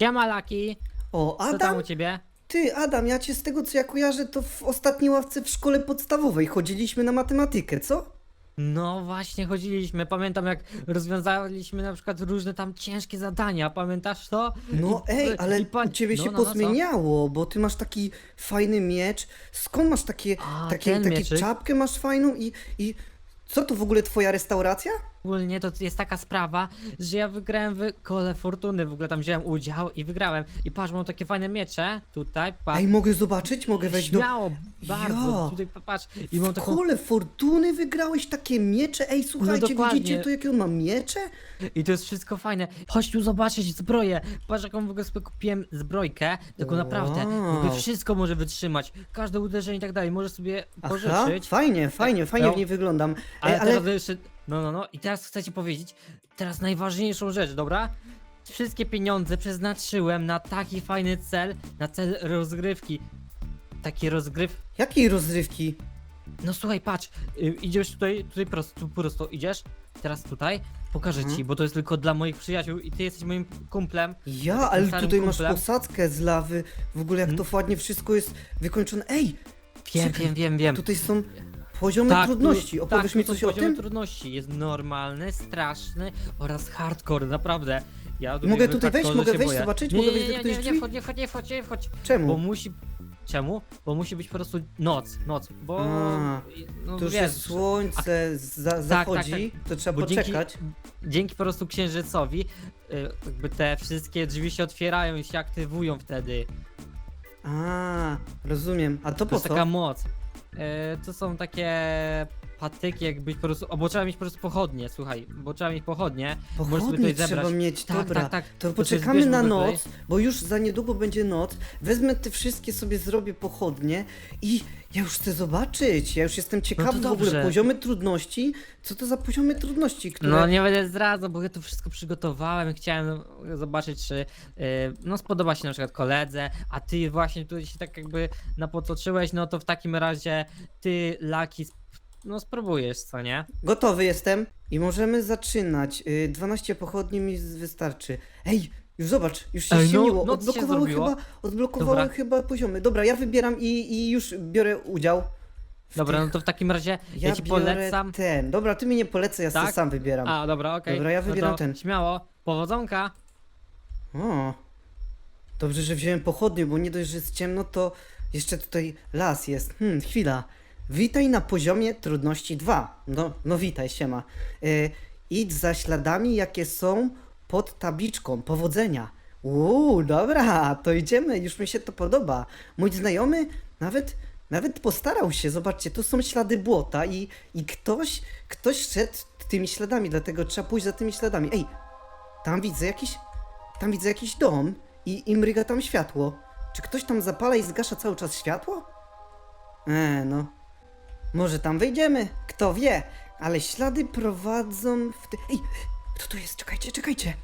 Siema Laki, O, co tam Adam? u ciebie? Ty, Adam, ja cię z tego co ja kojarzę, to w ostatniej ławce w szkole podstawowej chodziliśmy na matematykę, co? No właśnie chodziliśmy, pamiętam jak rozwiązaliśmy na przykład różne tam ciężkie zadania, pamiętasz to? No I- ej, ale i pan- u ciebie no, się no, no, co? pozmieniało, bo ty masz taki fajny miecz. Skąd masz takie, A, takie, ten takie mieczyk? czapkę masz fajną i, i co to w ogóle twoja restauracja? Ogólnie to jest taka sprawa, że ja wygrałem w kole fortuny, w ogóle tam wziąłem udział i wygrałem. I patrz, mam takie fajne miecze, tutaj, patrz. Ej, mogę zobaczyć? Mogę wejść do... Śmiało, bardzo, Ja. tutaj patrz. I mam W taką... kole fortuny wygrałeś takie miecze? Ej, słuchajcie, dokładnie. widzicie to jakie on ma miecze? I to jest wszystko fajne. Chodź tu zobaczyć zbroję. Patrz jaką w ogóle sobie kupiłem zbrojkę. Tylko naprawdę, Wow. jakby wszystko może wytrzymać. Każde uderzenie i tak dalej. Możesz sobie Aha, pożyczyć. fajnie, fajnie, fajnie No. w niej wyglądam. Ej, Ale, ale teraz jeszcze. No, no, no. I teraz chcę ci powiedzieć, teraz najważniejszą rzecz, dobra? Wszystkie pieniądze przeznaczyłem na taki fajny cel, na cel rozgrywki. Taki rozgryw. jakiej rozrywki? No słuchaj, patrz, y, idziesz tutaj, tutaj prosto, tu prosto idziesz, teraz tutaj, pokażę Mhm. ci, bo to jest tylko dla moich przyjaciół i ty jesteś moim kumplem. Ja, ale starym tutaj masz kumplem. posadzkę z lawy. W ogóle jak to ładnie wszystko jest wykończone. Ej, Wiem, Czekaj, wiem, wiem, wiem. tutaj są poziomy Tak, trudności. tu- Opowiesz tak, mi tu są coś o poziomy tym? trudności. Jest normalny, straszny oraz hardcore, naprawdę. Ja Mogę tutaj wejść? hardkorze Mogę się wejść, boję. zobaczyć? Nie, Mogę nie, wejść do nie, którejś nie, nie, drzwi? wchodź, nie wchodź, nie wchodź, nie wchodź. Bo Czemu? musi... Czemu? Bo musi być po prostu noc, noc, bo... A, no, To już wiesz, jest słońce za, zachodzi, to trzeba Bo dzięki- poczekać. Dzięki po prostu księżycowi y, jakby te wszystkie drzwi się otwierają i się aktywują wtedy. A, rozumiem. A to To po jest co? taka moc. E, to są takie patyki, jakbyś po prostu. O, bo trzeba mieć po prostu pochodnie, słuchaj, bo trzeba mieć pochodnie. możesz sobie Pochodnie tutaj trzeba zebrać. mieć, Tak, dobra. tak, tak. To sobie poczekamy na ogóle noc, bo już za niedługo będzie noc. Wezmę te wszystkie sobie, zrobię pochodnie i ja już chcę zobaczyć. Ja już jestem ciekawy w ogóle No dobrze. poziomy trudności. Co to za poziomy trudności, które... No nie będę zdradzał, bo ja to wszystko przygotowałem. Chciałem zobaczyć, czy y, no spodoba się na przykład koledze, a ty właśnie tutaj się tak jakby napotoczyłeś, no to w takim razie ty, Laki, sp- no spróbujesz, co nie? Gotowy jestem i możemy zaczynać. Y, 12 pochodni mi z- wystarczy. Ej, już zobacz, już się Ej, no, ściemniło. noc się odblokowały zrobiło. chyba, odblokowały Dobra. chyba poziomy. Dobra, ja wybieram i, i już biorę udział. w Dobra, tych- no to w takim razie ja, ja ci biorę polecam. ten. Dobra, ty mi nie polecę, ja sobie Tak? sam wybieram. A, dobra, okej. Dobra, ja wybieram no to ten. Śmiało, powodzonka. O, dobrze, że wziąłem pochodnie, bo nie dość, że jest ciemno, to jeszcze tutaj las jest. Hmm, chwila. Witaj na poziomie trudności 2. No, no witaj, siema. Y, idź za śladami, jakie są pod tabliczką. Powodzenia. Uuu, dobra, to idziemy, już mi się to podoba. Mój znajomy nawet, nawet postarał się, zobaczcie, tu są ślady błota i, i ktoś, ktoś szedł tymi śladami, dlatego trzeba pójść za tymi śladami. Ej, tam widzę jakiś, tam widzę jakiś dom i, i mryga tam światło. Czy ktoś tam zapala i zgasza cały czas światło? E, no. Może tam wejdziemy, kto wie. Ale ślady prowadzą w te... Ej, kto to jest? Czekajcie, czekajcie.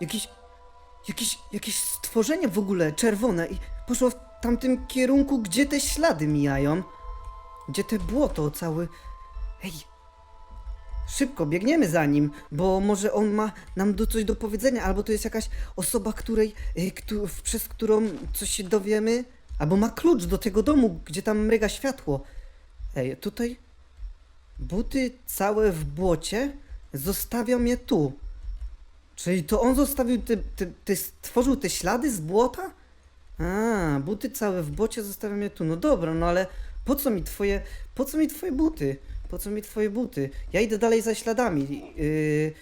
Jakiś... Jakieś, jakieś stworzenie w ogóle, czerwone i poszło w tamtym kierunku, gdzie te ślady mijają. Gdzie te błoto cały... Ej, Szybko, biegniemy za nim, bo może on ma nam do coś do powiedzenia, albo to jest jakaś osoba, której, y, któ, przez którą coś się dowiemy, albo ma klucz do tego domu, gdzie tam mryga światło. Ej, tutaj buty całe w błocie, zostawiam je tu. Czyli to on zostawił te, te, stworzył te ślady z błota? A, buty całe w błocie zostawiam je tu. No dobra, no ale po co mi twoje, po co mi twoje buty? Po co mi twoje buty? Ja idę dalej za śladami. Yy...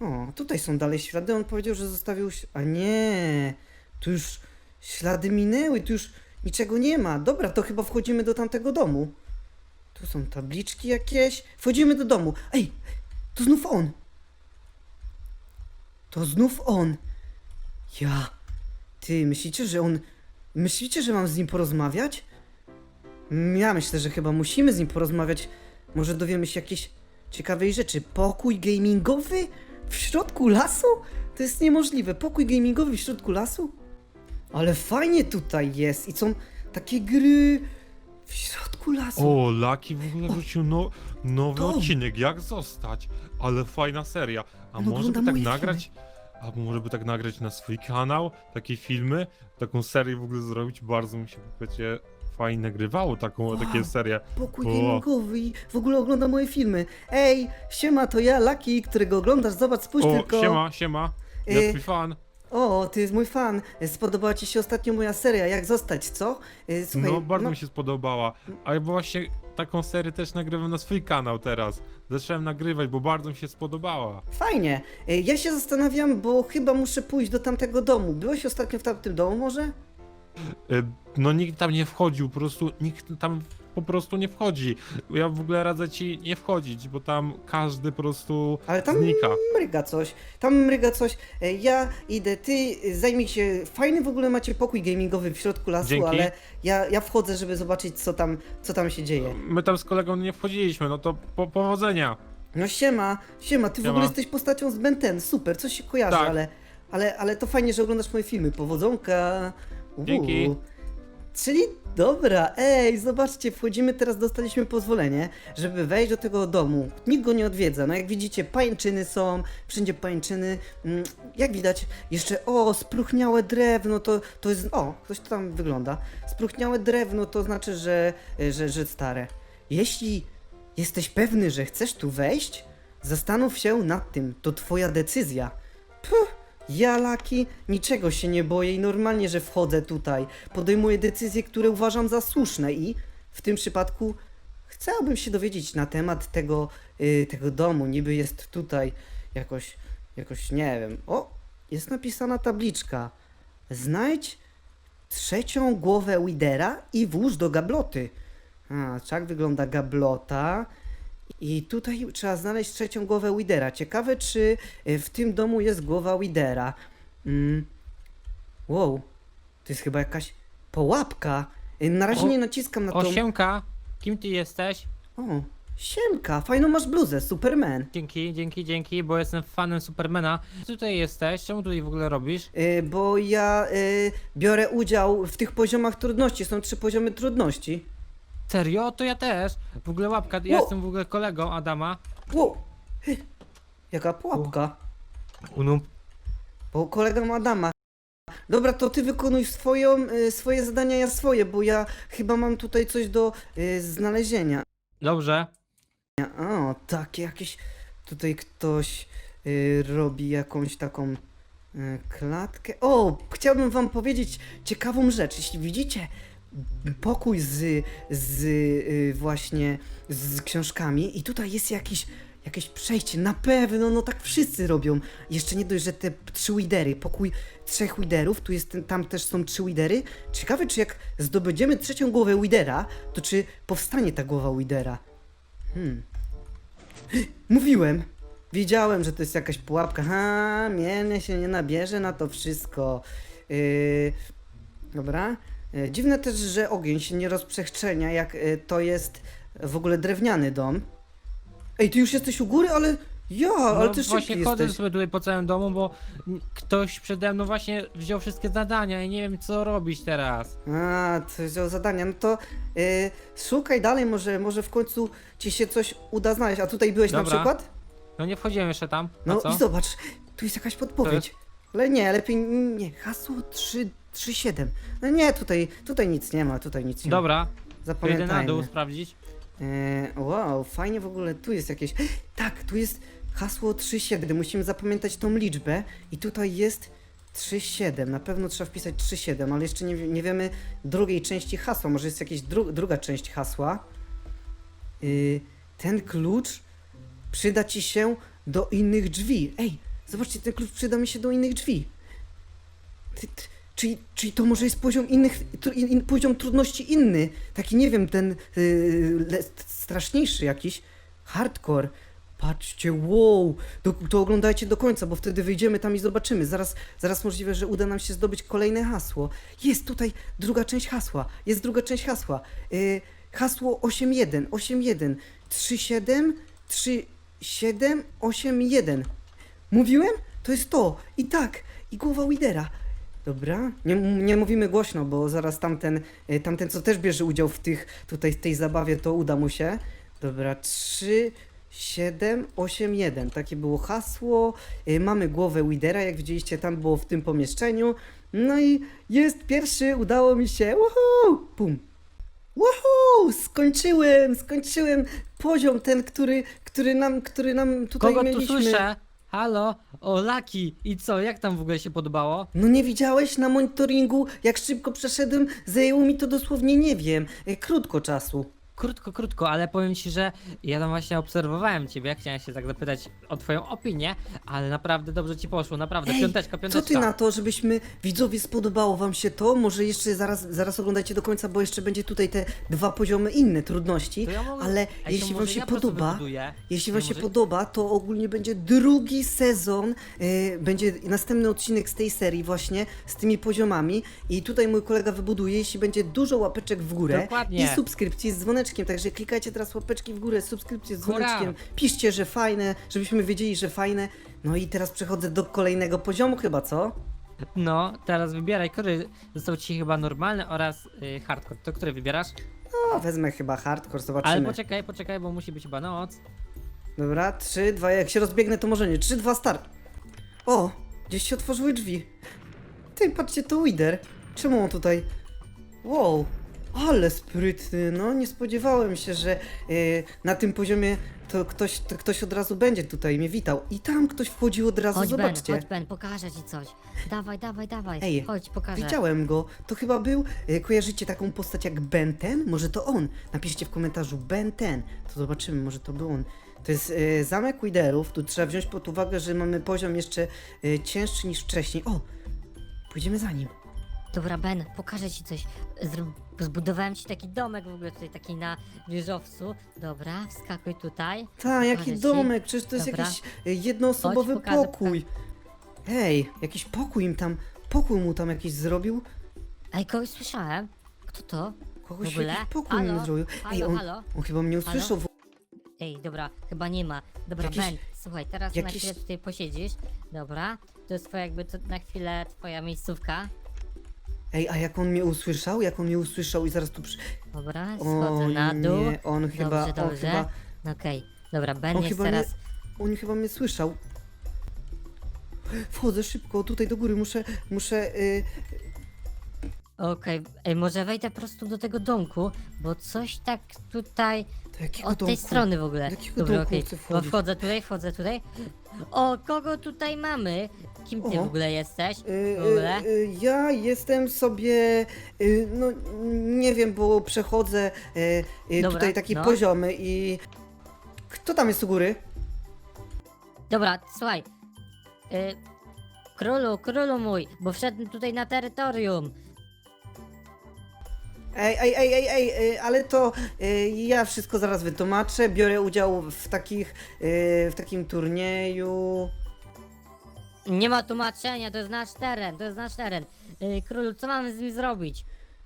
O, tutaj są dalej ślady. On powiedział, że zostawił. A nie, tu już ślady minęły, tu już niczego nie ma. Dobra, to chyba wchodzimy do tamtego domu. Tu są tabliczki jakieś. Wchodzimy do domu. Ej, to znów on. To znów on. Ja. Ty, myślicie, że on. Myślicie, że mam z nim porozmawiać? Ja myślę, że chyba musimy z nim porozmawiać. Może dowiemy się jakiejś ciekawej rzeczy. Pokój gamingowy? W środku lasu? To jest niemożliwe. Pokój gamingowy w środku lasu? Ale fajnie tutaj jest i są takie gry w środku lasu. O, Laki w ogóle wrzucił no, nowy Tom. odcinek, jak zostać, ale fajna seria. A On może ogląda by tak moje nagrać, albo może by tak nagrać na swój kanał, takie filmy, taką serię w ogóle zrobić, bardzo mi się wiecie, fajnie nagrywało taką, Wow. takie serie. Pokój O. gamingowy i w ogóle ogląda moje filmy. Ej, siema, to ja, Laki, którego oglądasz, zobacz, spójrz O, tylko. siema, siema, ja Y, twój fan. O, ty jest mój fan. Spodobała ci się ostatnio moja seria, jak zostać, co? Y, Słuchaj, No, bardzo mi się spodobała. A ja właśnie taką serię też nagrywam na swój kanał teraz. Zacząłem nagrywać, bo bardzo mi się spodobała. Fajnie. Y, Ja się zastanawiam, bo chyba muszę pójść do tamtego domu. Byłeś ostatnio w tamtym domu może? Y, No nikt tam nie wchodził, po prostu nikt tam po prostu nie wchodzi. Ja w ogóle radzę ci nie wchodzić, bo tam każdy po prostu Ale tam znika. mryga coś. Tam mryga coś. Y, Ja idę, ty zajmij się. Fajny w ogóle macie pokój gamingowy w środku lasu, Dzięki. ale ja, ja wchodzę, żeby zobaczyć, co tam, co tam się dzieje. My tam z kolegą nie wchodziliśmy, no to po powodzenia. No siema, siema, ty w Siema. ogóle jesteś postacią z Ben 10, super, coś się kojarzy, Tak. ale, ale, ale to fajnie, że oglądasz moje filmy, powodzonka. Uuu. Dzięki. Czyli dobra, ej, zobaczcie, wchodzimy teraz, dostaliśmy pozwolenie, żeby wejść do tego domu. Nikt go nie odwiedza, no jak widzicie, pańczyny są, wszędzie pańczyny. Mm, Jak widać, jeszcze, o, spruchniałe drewno, to, to jest, o, ktoś to tam wygląda. Spruchniałe drewno to znaczy, że, że, że stare. Jeśli jesteś pewny, że chcesz tu wejść, zastanów się nad tym, to twoja decyzja. Ja, Laki, niczego się nie boję i normalnie, że wchodzę tutaj. Podejmuję decyzje, które uważam za słuszne i w tym przypadku chciałbym się dowiedzieć na temat tego, y, tego domu. Niby jest tutaj jakoś, jakoś nie wiem. O, jest napisana tabliczka. Znajdź trzecią głowę Widera i włóż do gabloty. A, tak wygląda gablota. I tutaj trzeba znaleźć trzecią głowę Widera. Ciekawe, czy y, w tym domu jest głowa Widera. Mm. Wow, to jest chyba jakaś połapka. Y, Na razie O- nie naciskam na O, tą... Siemka, kim ty jesteś? O, siemka, fajną masz bluzę, Superman. Dzięki, dzięki, dzięki, bo jestem fanem Supermana. Ty tutaj jesteś, czemu tutaj w ogóle robisz? Y, bo ja y, biorę udział w tych poziomach trudności. Są trzy poziomy trudności. Serio? To ja też. W ogóle łapka, ja Ło. jestem w ogóle kolegą Adama. Wow. Hy, Jaka pułapka. Unum. Bo kolega ma Adama. Dobra, to ty wykonuj swoją, y, swoje zadania, ja swoje, bo ja chyba mam tutaj coś do y, znalezienia. Dobrze. O, takie jakieś. Tutaj ktoś y, robi jakąś taką y, klatkę. O, chciałbym wam powiedzieć ciekawą rzecz. Jeśli widzicie pokój z, z y, właśnie z książkami i tutaj jest jakiś jakieś przejście, na pewno, no tak wszyscy robią. Jeszcze nie dość, że te trzy widery, pokój trzech widerów, tu jest tam też są trzy widery. Ciekawe, czy jak zdobędziemy trzecią głowę widera, to czy powstanie ta głowa widera. Hmm. Mówiłem! Wiedziałem, że to jest jakaś pułapka. Ha, mnie się nie nabierze na to wszystko. Yy, dobra. Yy, dziwne też, że ogień się nie rozprzestrzenia, jak yy, to jest w ogóle drewniany dom. Ej, ty już jesteś u góry, ale ja, ale no ty właśnie szybki chodzę jesteś. sobie tutaj po całym domu, bo ktoś przede mną właśnie wziął wszystkie zadania i nie wiem co robić teraz. A, to wziął zadania. No to yy, szukaj dalej, może, może w końcu ci się coś uda znaleźć. A tutaj byłeś na Dobra. przykład? No nie wchodziłem jeszcze tam. A No co? i zobacz, tu jest jakaś podpowiedź. Ale nie, lepiej nie. Hasło 3, 3 7. No nie, tutaj, tutaj nic nie ma, tutaj nic nie ma. Dobra, to idę na Zapamiętajmy. dół sprawdzić. E, wow, fajnie w ogóle, tu jest jakieś... Tak, tu jest hasło 3-7, musimy zapamiętać tą liczbę i tutaj jest 3-7, na pewno trzeba wpisać 3-7, ale jeszcze nie, wie- nie wiemy drugiej części hasła, może jest jakaś dru druga część hasła. Y, ten klucz przyda ci się do innych drzwi. Ej, zobaczcie, ten klucz przyda mi się do innych drzwi. Ty, ty, czyli, czyli to może jest poziom innych, in, poziom trudności inny. Taki, nie wiem, ten yy, le, straszniejszy jakiś. Hardcore. Patrzcie, wow, to, to oglądajcie do końca, bo wtedy wyjdziemy tam i zobaczymy. Zaraz, zaraz możliwe, że uda nam się zdobyć kolejne hasło. Jest tutaj druga część hasła. Jest druga część hasła. Yy, hasło 81, 81, 37, 37, 81. Mówiłem? To jest to. I tak. I głowa Widera. Dobra. Nie, nie mówimy głośno, bo zaraz tamten, y, tamten, co też bierze udział w tych, tutaj w tej zabawie, to uda mu się. Dobra, 3, 781. Takie było hasło. Y, Mamy głowę Widera, jak widzieliście, tam było w tym pomieszczeniu. No i jest pierwszy, udało mi się. Woohoo! Pum. Woohoo! Skończyłem, skończyłem poziom ten, który, który nam, który nam tutaj Kogo tu mieliśmy. słyszę? Halo? O, Laki! I co, jak tam w ogóle się podobało? No nie widziałeś na monitoringu, jak szybko przeszedłem? Zajęło mi to dosłownie, nie wiem, y, krótko czasu. Krótko, krótko, ale powiem ci, że ja tam właśnie obserwowałem ciebie, chciałem się tak zapytać o twoją opinię, ale naprawdę dobrze ci poszło, naprawdę, Ej, piąteczka, Co piąteczka. ty na to, żebyśmy, widzowie, spodobało wam się to? Może jeszcze zaraz, zaraz oglądajcie do końca, bo jeszcze będzie tutaj te dwa poziomy inne trudności, ja mogę- ale Ej, jeśli wam się ja podoba, jeśli wam się może- podoba, to ogólnie będzie drugi sezon, e, będzie następny odcinek z tej serii właśnie, z tymi poziomami i tutaj mój kolega wybuduje, jeśli będzie dużo łapeczek w górę Dokładnie. i subskrypcji z dzwoneczkiem, także klikajcie teraz łapeczki w górę, subskrypcje z dzwoneczkiem, piszcie, że fajne, żebyśmy wiedzieli, że fajne, no i teraz przechodzę do kolejnego poziomu chyba, co? No, teraz wybieraj, który został ci chyba normalny oraz y, hardcore. To który wybierasz? No, wezmę chyba hardcore, zobaczymy. Ale poczekaj, poczekaj, bo musi być chyba noc. Dobra, 3, 2, jak się rozbiegnę, to może nie. 3, 2, start. O, gdzieś się otworzyły drzwi. Ty, patrzcie, to Wider. Czemu on tutaj? Wow, ale sprytny, no nie spodziewałem się, że y, na tym poziomie to ktoś, to ktoś od razu będzie tutaj mnie witał. I tam ktoś wchodził od razu, Chodź Ben, zobaczcie. chodź Ben, pokażę ci coś. Dawaj, dawaj, dawaj. Ej, chodź, pokażę. Widziałem go. To chyba był. y, Kojarzycie taką postać jak Ben Ten? Może to on. Napiszcie w komentarzu Ben Ten. To zobaczymy, może to był on. To jest y, zamek Widerów. Tu trzeba wziąć pod uwagę, że mamy poziom jeszcze y, cięższy niż wcześniej. O! Pójdziemy za nim. Dobra Ben, pokażę ci coś. Zbudowałem ci taki domek w ogóle tutaj, taki na wieżowcu. Dobra, wskakuj tutaj. Ta, jaki Pokażę ci. domek? Przecież to jest Dobra. jakiś y, jednoosobowy Chodź, pokażę, pokój. Ej, jakiś pokój im tam. Pokój mu tam jakiś zrobił. Ej, kogoś słyszałem. Kto to? Kogoś w ogóle? jakiś pokój halo? mu zrobił. Ej, Halo, on, halo? on chyba mnie usłyszał. w- Ej, dobra, chyba nie ma. Dobra, Jakiś- Ben, słuchaj, teraz na jakiś- chwilę tutaj posiedzisz. Dobra, to jest twoja jakby to, na chwilę twoja miejscówka. Ej, a jak on mnie usłyszał? Jak on mnie usłyszał i zaraz tu przy... Dobra, schodzę na dół. nie, on chyba, dobrze, on dobrze. chyba, Okej, dobra, Ben on jest chyba teraz... mnie, on chyba mnie słyszał. Wchodzę szybko, tutaj do góry, muszę, muszę, y, Okej, ej, może wejdę po prostu do tego domku, bo coś tak tutaj do jakiego od tej domku? strony w ogóle. Do jakiego Dobra, domku okej, chcę bo wchodzić? wchodzę tutaj, wchodzę tutaj. O, kogo tutaj mamy? Kim ty O. w ogóle jesteś? Y, W ogóle? y, y, ja jestem sobie, y, no nie wiem, bo przechodzę y, y, Dobra, tutaj taki no. poziomy i... Kto tam jest u góry? Dobra, słuchaj. Y, królu, królu mój, bo wszedł tutaj na terytorium. Ej, ej, ej, ej, ej, ale to y, ja wszystko zaraz wytłumaczę. Biorę udział w takich, y, w takim turnieju. Nie ma tłumaczenia, to jest nasz teren, to jest nasz teren. Y, królu, co mamy z nim zrobić?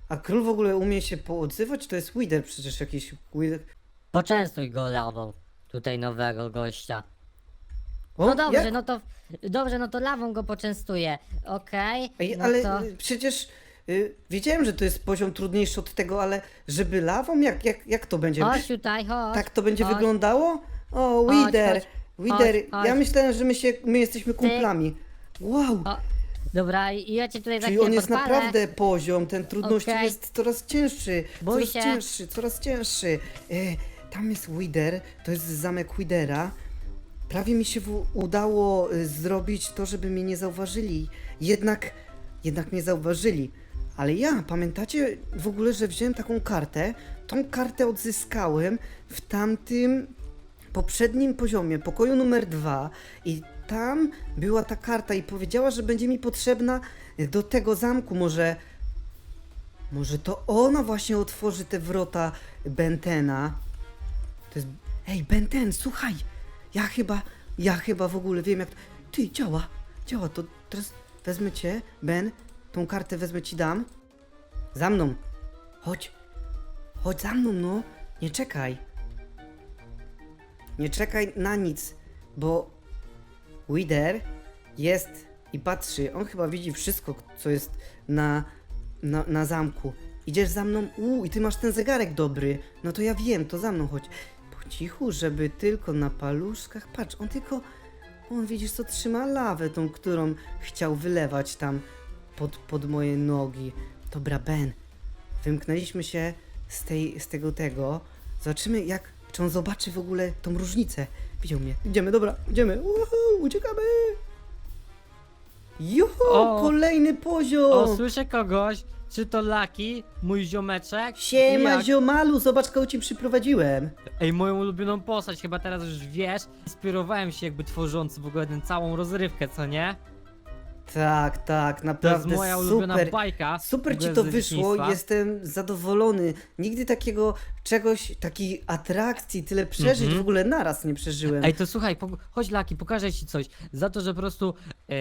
A król w ogóle umie się poodzywać? To jest Wider przecież jakiś Wider. Poczęstuj go lawą, tutaj nowego gościa. O, No dobrze, no to dobrze, no to lawą go poczęstuję. Okej. Ej, no ale to... y, przecież y, wiedziałem, że to jest poziom trudniejszy od tego, ale żeby lawą? Jak, jak, jak to będzie? Chodź tutaj, chodź. Tak to będzie chodź. wyglądało? O, Chodź, Wider, chodź, Wider, chodź, chodź. ja myślałem, że my, się, my jesteśmy kumplami. Wow, O, dobra, i ja cię tutaj za czyli chwilę on jest podpalę. naprawdę poziom, ten trudności Okej. jest coraz cięższy, Bój coraz się. cięższy, coraz cięższy. E, tam jest Wider, to jest zamek Widera. Prawie mi się w, udało y, zrobić to, żeby mnie nie zauważyli. Jednak, jednak mnie zauważyli. Ale ja, pamiętacie w ogóle, że wziąłem taką kartę? Tą kartę odzyskałem w tamtym poprzednim poziomie, pokoju numer dwa i tam była ta karta i powiedziała, że będzie mi potrzebna do tego zamku. Może, może to ona właśnie otworzy te wrota Bentena. To jest... Ej, Benten, słuchaj! Ja chyba, ja chyba w ogóle wiem jak... Ty, działa, działa, to teraz wezmę cię, Ben, tą kartę wezmę ci dam. Za mną. Chodź. Chodź za mną, no. Nie czekaj. Nie czekaj na nic, bo Wider jest i patrzy. On chyba widzi wszystko, co jest na, na, na zamku. Idziesz za mną? Uuu, i ty masz ten zegarek dobry. No to ja wiem, to za mną chodź. Chodź, cichu, żeby tylko na paluszkach. Patrz, on tylko. On widzisz co trzyma lawę, tą, którą chciał wylewać tam pod, pod moje nogi. Dobra, Ben. Wymknęliśmy się z, tej, z tego tego. Zobaczymy, jak. Czy on zobaczy w ogóle tą różnicę. Widział mnie. Idziemy, dobra, idziemy. Uhu, uciekamy. Juhu, O. kolejny poziom. O, słyszę kogoś. Czy to Laki, mój ziomeczek? Siema, Jak? ziomalu, zobacz, kogo ci przyprowadziłem. Ej, moją ulubioną postać, chyba teraz już wiesz. Inspirowałem się jakby tworząc w ogóle tę całą rozrywkę, co nie? Tak, tak, To jest naprawdę moja ulubiona super. bajka. w Super ci ogóle to wyszło, dzieciństwa. jestem zadowolony. Nigdy takiego czegoś, takiej atrakcji, tyle przeżyć Mhm. w ogóle naraz nie przeżyłem. Ej, to słuchaj, po, chodź Laki, pokażę ci coś. Za to, że po prostu, e,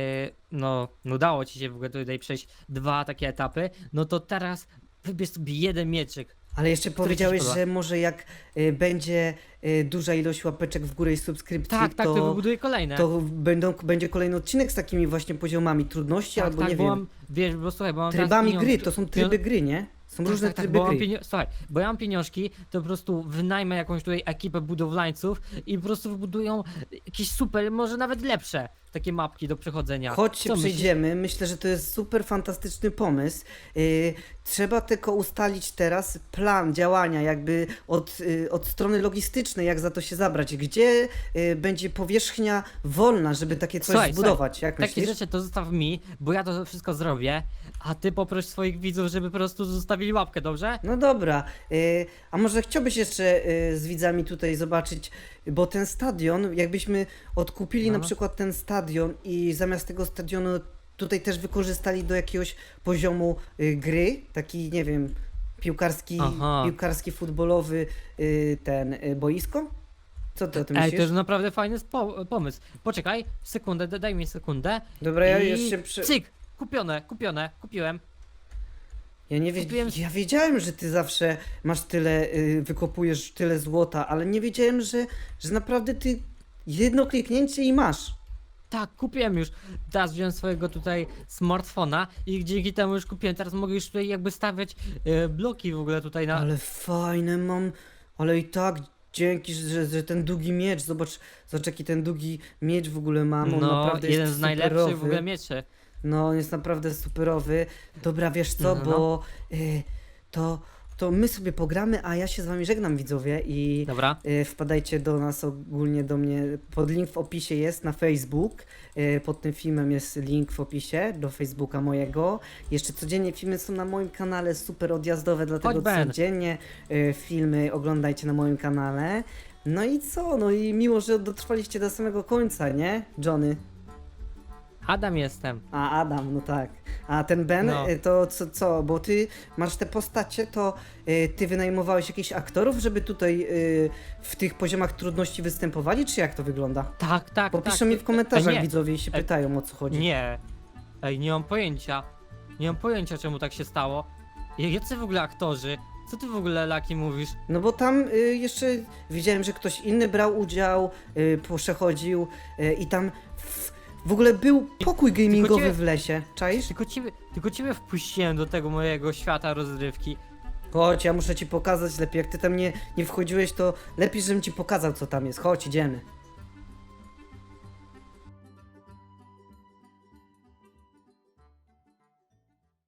no, no udało ci się w ogóle tutaj przejść dwa takie etapy, no to teraz wybierz sobie jeden mieczyk. Ale jeszcze powiedziałeś, podoba? że może jak y, będzie y, duża ilość łapeczek w górę i subskrypcji, Tak, tak, to to, wybuduję kolejne. to będą, będzie kolejny odcinek z takimi właśnie poziomami trudności, tak, albo tak, nie bo wiem, mam, wiesz, bo słuchaj, bo mam teraz trybami gry, to są tryby gry, nie? Są Tak, różne tak, tak, tryby bo mam gry. pienio- Słuchaj, bo ja mam pieniążki, to po prostu wynajmę jakąś tutaj ekipę budowlańców i po prostu wybudują jakieś super, może nawet lepsze takie mapki do przechodzenia. Chodź się Co myślisz? przejdziemy. Myślę, że to jest super fantastyczny pomysł. Yy, trzeba tylko ustalić teraz plan działania, jakby od, yy, od strony logistycznej, jak za to się zabrać. Gdzie yy, będzie powierzchnia wolna, żeby takie coś Słuchaj, zbudować? Jak Takie myślisz? rzeczy to zostaw mi, bo ja to wszystko zrobię, a ty poproś swoich widzów, żeby po prostu zostawili łapkę, dobrze? No dobra, a może chciałbyś jeszcze z widzami tutaj zobaczyć, bo ten stadion, jakbyśmy odkupili No. na przykład ten stadion i zamiast tego stadionu tutaj też wykorzystali do jakiegoś poziomu y, gry, taki nie wiem, piłkarski, Aha. piłkarski futbolowy y, ten y, boisko? Co ty o tym Ej, to myślisz? jest naprawdę fajny spo- pomysł. Poczekaj, sekundę, daj mi sekundę. Dobra, ja I jeszcze przy... Cyk! Kupione, kupione, kupiłem. Ja nie wie... kupiłem- ja wiedziałem, że ty zawsze masz tyle, y, wykopujesz tyle złota, ale nie wiedziałem, że, że naprawdę ty jedno kliknięcie i masz. Tak, kupiłem już. Teraz wziąłem swojego tutaj smartfona i dzięki temu już kupiłem. Teraz mogę już tutaj jakby stawiać e, bloki w ogóle tutaj na. Ale fajne mam, ale i tak dzięki, że, że ten długi miecz, zobacz, zobacz jaki ten długi miecz w ogóle mam, on No, naprawdę jeden jest z najlepszych w superowy. ogóle mieczy. No, on jest naprawdę superowy. Dobra, wiesz co, No, no, bo y, to, to my sobie pogramy, a ja się z wami żegnam widzowie i Dobra. y, wpadajcie do nas ogólnie do mnie, pod link w opisie jest na Facebook, y, pod tym filmem jest link w opisie do Facebooka mojego. Jeszcze codziennie filmy są na moim kanale, super odjazdowe, dlatego Chodź, codziennie y, filmy oglądajcie na moim kanale. No i co? No i miło, że dotrwaliście do samego końca, nie? Johnny. Adam jestem. A Adam, no tak. A ten Ben, No. y, to co, co? Bo ty masz te postacie, to y, ty wynajmowałeś jakichś aktorów, żeby tutaj y, w tych poziomach trudności występowali, czy jak to wygląda? Tak, tak, Bo tak. piszą mi w komentarzach nie. widzowie i się Ej, pytają o co chodzi. Nie. Ej, nie mam pojęcia. Nie mam pojęcia czemu tak się stało. Jacy w ogóle aktorzy? Co ty w ogóle Laki mówisz? No bo tam y, jeszcze widziałem, że ktoś inny brał udział, y, przechodził y, i tam w, w ogóle był pokój gamingowy w lesie, czaisz? Tylko ciebie, tylko ciebie wpuściłem do tego mojego świata rozrywki. Chodź, ja muszę ci pokazać lepiej, jak ty tam nie, nie wchodziłeś, to lepiej, żebym ci pokazał co tam jest, chodź, idziemy.